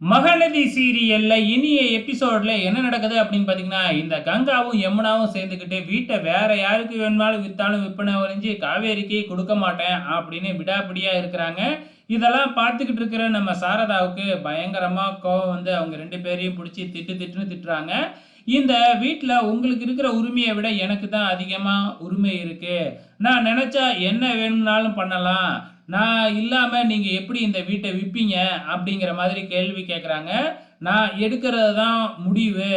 மகநதி சீரியல்ல இனிய எபிசோட்ல என்ன நடக்குது அப்படின்னு பாத்தீங்கன்னா இந்த கங்காவும் யமுனாவும் சேர்ந்துக்கிட்டு வீட்டை வேற யாருக்கு வேணுமாலும் வித்தாலும் விற்பனை வரைஞ்சி காவேரிக்கு கொடுக்க மாட்டேன் அப்படின்னு விடாப்பிடியா இருக்கிறாங்க. இதெல்லாம் பார்த்துக்கிட்டு இருக்கிற நம்ம சாரதாவுக்கு பயங்கரமா கோவம் வந்து அவங்க ரெண்டு பேரையும் பிடிச்சி திட்டு திட்டுன்னு திட்டுறாங்க. இந்த வீட்டில் உங்களுக்கு இருக்கிற உரிமையை விட எனக்கு தான் அதிகமாக உரிமை இருக்குது நான் நினச்சா என்ன வேணும்னாலும் பண்ணலாம். நான் இல்லாமல் நீங்கள் எப்படி இந்த வீட்டை விற்பீங்க அப்படிங்கிற மாதிரி கேள்வி கேட்குறாங்க நான் எடுக்கிறது தான் முடிவு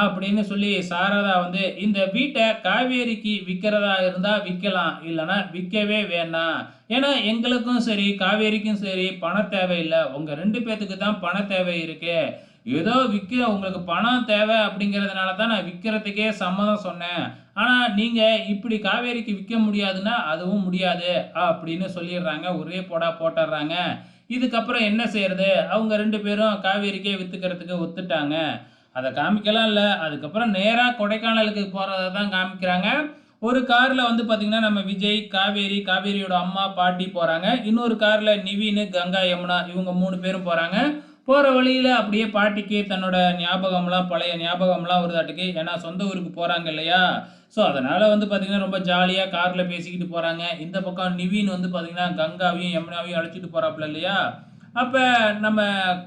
அப்படின்னு சொல்லி சாரதா வந்து இந்த வீட்டை காவேரிக்கு விற்கிறதா இருந்தால் விற்கலாம் இல்லைன்னா விற்கவே வேணாம் ஏன்னா எங்களுக்கும் சரி காவேரிக்கும் சரி பணம் தேவையில்லை. உங்கள் ரெண்டு பேர்த்துக்கு தான் பண தேவை இருக்குது ஏதோ விற்க உங்களுக்கு பணம் தேவை அப்படிங்கிறதுனால தான் நான் விற்கிறதுக்கே சம்மதம் சொன்னேன். ஆனால் நீங்கள் இப்படி காவேரிக்கு விற்க முடியாதுன்னா அதுவும் முடியாது அப்படின்னு சொல்லிடுறாங்க. ஒரே போடா போட்டுடுறாங்க. இதுக்கப்புறம் என்ன செய்யறது? அவங்க ரெண்டு பேரும் காவேரிக்கே விற்றுக்கிறதுக்கு ஒத்துட்டாங்க. அதை காமிக்கலாம் இல்லை. அதுக்கப்புறம் நேராக கொடைக்கானலுக்கு போகிறத தான் காமிக்கிறாங்க. ஒரு காரில் வந்து பார்த்திங்கன்னா நம்ம விஜய் காவேரி காவேரியோட அம்மா பாட்டி போகிறாங்க இன்னொரு காரில் நிவின் கங்கா யமுனா இவங்க மூணு பேரும் போகிறாங்க போகிற வழியில் அப்படியே பாட்டிக்கு தன்னோட ஞாபகம்லாம் பழைய ஞாபகம்லாம் வருதாட்டுக்கு. ஏன்னா சொந்த ஊருக்கு போகிறாங்க இல்லையா? ஸோ அதனால் வந்து பார்த்திங்கன்னா ரொம்ப ஜாலியாக காரில் பேசிக்கிட்டு போகிறாங்க இந்த பக்கம் நிவின் வந்து பார்த்திங்கன்னா கங்காவையும் யமுனாவையும் அழைச்சிட்டு போகிறாப்புல இல்லையா? அப்போ நம்ம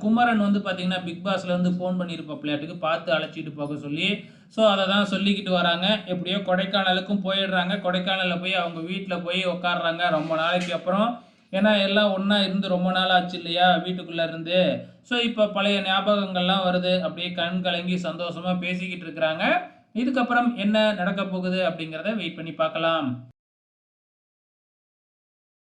குமரன் வந்து பார்த்திங்கன்னா பிக் பாஸில் வந்து ஃபோன் பண்ணியிருப்பாப்பிள்ளையாட்டுக்கு பார்த்து அழைச்சிட்டு போக சொல்லி. ஸோ அதை தான் சொல்லிக்கிட்டு வராங்க. எப்படியோ கொடைக்கானலுக்கும் போயிடுறாங்க. கொடைக்கானலில் போய் அவங்க வீட்டில் போய் உட்காடுறாங்க ரொம்ப நாளைக்கு அப்புறம் ஏன்னா எல்லாம் ஒன்றா இருந்து ரொம்ப நாள் ஆச்சு இல்லையா? வீட்டுக்குள்ளே இருந்து. ஸோ இப்போ பழைய ஞாபகங்கள்லாம் வருது. அப்படியே கண் கலங்கி சந்தோஷமாக பேசிக்கிட்டு இருக்கிறாங்க. இதுக்கப்புறம் என்ன நடக்க போகுது அப்படிங்கிறத வெயிட் பண்ணி பார்க்கலாம்.